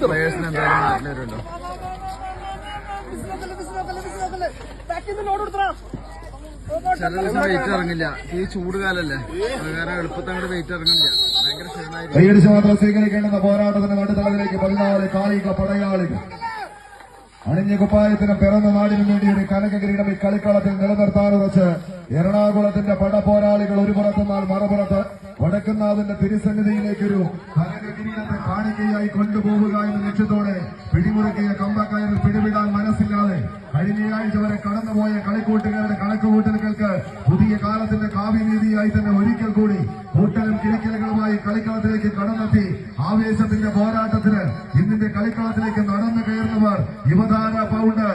പ്ലേയേഴ്സിന് എന്തായാലും നാട്ടിൽ വരുമല്ലോ ചില വെയിറ്റ് ഇറങ്ങില്ല ഈ ചൂട് കാലല്ലേ വെയിറ്റ് പടയാളികൾ. അണിഞ്ഞ പിറന്ന നാടിനു വേണ്ടി ഒരു കനക കിരീടം ഈ കളിക്കളത്തിൽ നിലനിർത്താനുറച്ച് എറണാകുളത്തിന്റെ പടപോരാളികൾ ഒരു പുറത്തുനിന്നാൽ മറുപുറത്ത് വടക്കുന്നാഥന്റെ തിരുസന്നിധിയിലേക്ക് കാണിക്കയായി കൊണ്ടുപോവുക എന്ന ലക്ഷ്യത്തോടെ പിടിമുറുക്കിയ കമ്പക്കയറിൽ പിടിവിടാൻ മനസ്സില്ലാതെ കഴിഞ്ഞയാഴ്ച വരെ കടന്നുപോയ കളിക്കൂട്ടുകാരുടെ കണക്കുകൂട്ടലുകൾക്ക് പുതിയ കാലത്തിന്റെ കാവ്യനീതിയായി തന്നെ ഒരിക്കൽ കൂടി കൂട്ടലും കിളിക്കലുകളുമായി കളിക്കളത്തിലേക്ക് കടന്നെത്തി ആവേശത്തിന്റെ പോരാട്ടത്തിന് ഇന്നിന്റെ കളിക്കളത്തിലേക്ക് നടന്നു കയറുന്നവർ യുവതാര പൗണ്ട്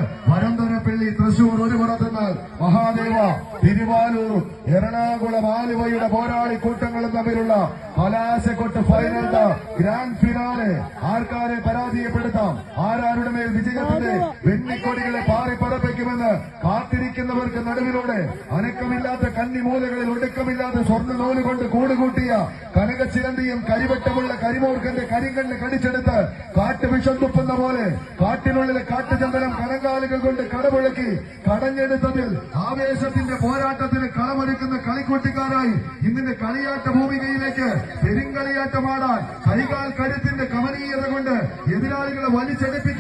തിരുവാലൂർ എറണാകുളം ആലുവയുടെ പോരാളി കൂട്ടങ്ങളും തമ്മിലുള്ള കലാശക്കൊട്ട് ഫൈനൽ ഗ്രാൻഡ് ഫിനാലെ ആർക്കാരെ പരാജയപ്പെടുത്താം? ആരാരുടെ മേൽ വിജയത്തിന്റെ പാറി പറപ്പിക്കുമെന്ന് കാത്തിരിക്കുന്നവർക്ക് നടുവിലൂടെ അനക്കമില്ലാത്ത കന്നിമൂലകളിൽ ഒടുക്കമില്ലാത്ത സ്വർണ നൂൽ കൊണ്ട് കൂടുകൂട്ടിയ കനകച്ചിരന്തിയും കരിവട്ടമുള്ള കരിമൂർഖന്റെ കരിങ്കണ്ണ് കടിച്ചെടുത്ത് കാട്ടുവിഷം തുപ്പുന്ന പോലെ കാട്ടിനുള്ളിലെ കാട്ടുചന്ദനം കനങ്കാലുകൾ കൊണ്ട് കടമുഴക്കി കടഞ്ഞെടുത്തതിൽ ആവേശത്തിന്റെ പോരാട്ടത്തിന് കളമൊരുക്കുന്ന കളിക്കൂട്ടിക്കാരായി ഇന്നിന്റെ കളിയാട്ട ഭൂമികയിലേക്ക് പെരുങ്കളിയാട്ടമാടാൻ കൈകാൽ കരുത്തിന്റെ കമനീയത കൊണ്ട് എതിരാളികളെ ലക്ഷ്യത്തോടെ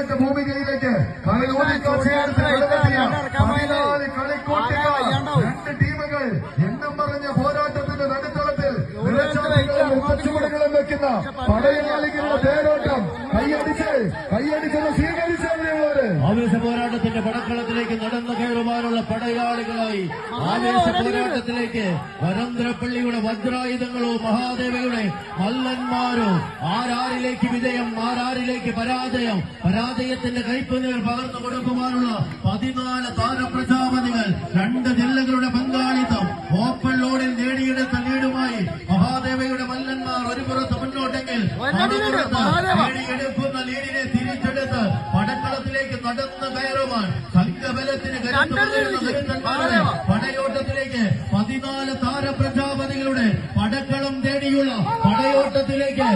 കളിയാട്ട ഭൂമികയിലേക്ക്. കടന്നെത്തിയ പതിനാല് കളിക്കൂട്ടിക്കാർ രണ്ട് ടീമുകൾ എണ്ണം പറഞ്ഞ പോരാട്ടത്തിന്റെ നടുത്തളത്തിൽ വെക്കുന്ന പടയാളികളുടെ പേരോട്ടം. കൈയടിച്ച് കൈയടിച്ചത് സ്വീകരിച്ചവരെയുള്ളവര് ആവേശ പോരാട്ടത്തിന്റെ പടക്കളത്തിലേക്ക് നടന്നു കയറുവാനുള്ള പടയാളികളായി. ആവേശ പോരാട്ടത്തിലേക്ക് വരന്തരപ്പള്ളിയുടെ വജ്രായുധങ്ങളോ മഹാദേവയുടെ മല്ലന്മാരോ ആരാരിലേക്ക് വിജയം പരാജയം പരാജയത്തിന്റെ കൈപ്പുനീർ പകർന്നു കൊടുക്കുവാനുള്ള പതിനാല് താരപ്രജാപതികൾ രണ്ട് ജില്ലകളുടെ പങ്കാളിത്തം ഓപ്പൺ ലോഡിൽ നേടിയെടുത്ത ലീഡുമായി മഹാദേവയുടെ മല്ലന്മാർ ഒരു പുറത്ത് മുന്നോട്ടെങ്കിൽ നേടിയെടുക്കുന്ന ലീഡിനെ തിരിച്ചെടുത്ത് പടക്കളത്തിലേക്ക് നടന്നു കയറുവാൻ സംഘബലത്തിന് പടയോട്ടത്തിലേക്ക് പതിനാല് താരപ്രജാപതികളുടെ പടക്കളം തേടിയുള്ള പടയോട്ടത്തിലേക്ക്